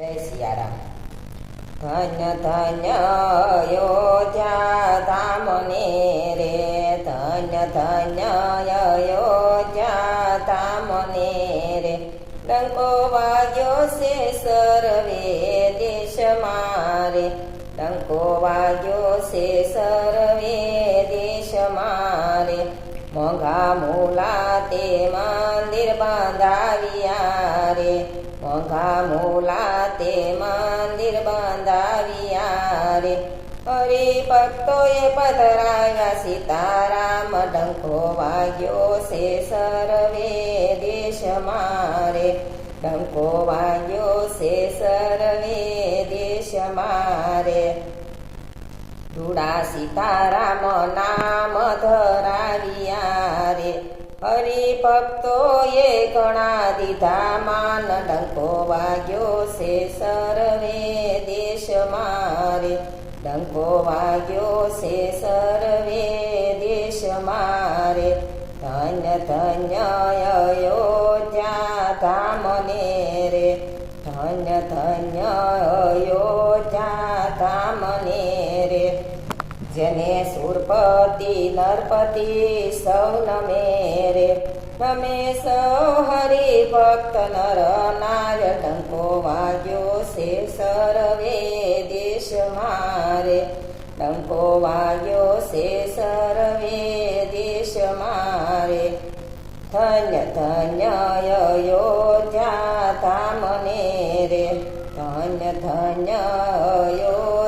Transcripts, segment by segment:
જય સિયારામ. ધન્ય ધન્ય અયોધ્યા ધામને રે ધન્ય ધન્ય અયોધ્યા ધામને રે ડંકો વાગ્યો છે સર્વે દેશ મારે. ડંકો વાગ્યો છે સર્વે દેશ મારે. મોંઘા મૂલા તે મંદિર બાંધાવ્યા રે મૂલા તે મંદિર બાંધાવ્યા રે. હરિ ભક્તોએ પધરાવ્યા સીતારામ, ડંકો વાગ્યો છે સર્વે દેશ મારે ડંકો વાગ્યો છે સર્વે દેશ મારે રૂડા સીતારામ નામ ધરાવ્યા રે હરિભક્તોએ ઘણા દીધા માન ડંકો વાગ્યો છે સર્વે દેશ મારે ડંકો વાગ્યો છે સર્વે દેશ મારે ધન્ય ધન્ય અયોધ્યા ધામને રે. ધન્ય ધન્ય સુરપતિ નરપતિ, સૌ નમે રે. નમે સૌ હરિ ભક્ત નર નાર ડંકો વાગ્યો છે સર્વે દેશ મારે. ટંકો વાગ્યો છે સર્વે દેશ મારે. ધન્ય ધન્ય અયોધ્યા ધામને રે. ધન્ય ધન્ય અયોધ્યા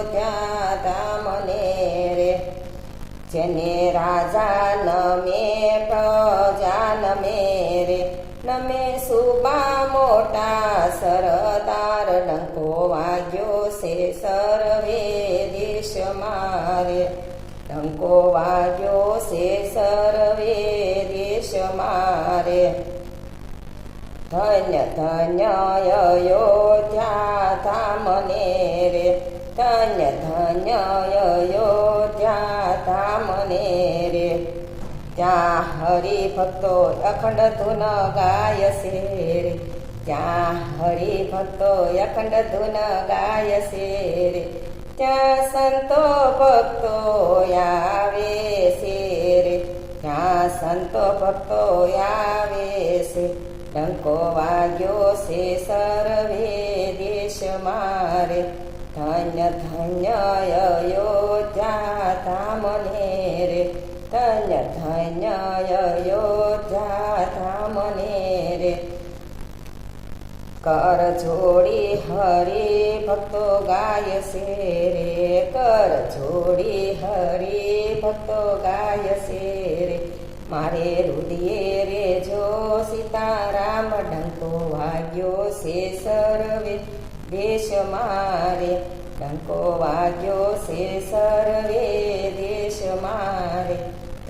જેને રાજા નમે, પ્રજા નમે રે. નમે સુબા મોટા સરદાર, ડંકો વાગ્યો છે સર્વે દેશ મારે ડંકો વાગ્યો છે સર્વે દેશ મારે ધન્ય ધન્ય અયોધ્યા ધામને રે. ધન્ય ધન્ય અયોધ્યા ધામને રે. ત્યાં હરિભક્તો અખંડ ધૂન ગાય છે રે. ત્યાં હરિભક્તો અખંડ ધૂન ગાય છે રે. ત્યાં સંતો ભક્તો આવે છે રે. ત્યાં સંતો ભક્તો આવે છે. ડંકો વાગ્યો છે સર્વે દેશ મારે ધન્ય ધન્ય અયોધ્યા ધન્ય યોદ્ધા ધામને રે કર જોડી હરે ભક્તો ગાય છે રે કર જોડી હરે ભક્તો ગાય છે રે મારે રુદિયે રે જો સીતારામ ડંકો વાગ્યો છે સર્વે દેશ મારે ડંકો વાગ્યો છે સર્વે દેશ મારે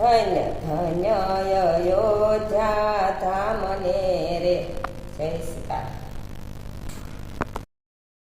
ધન્ય ધન્ય અયોધ્યા ધામને રે જય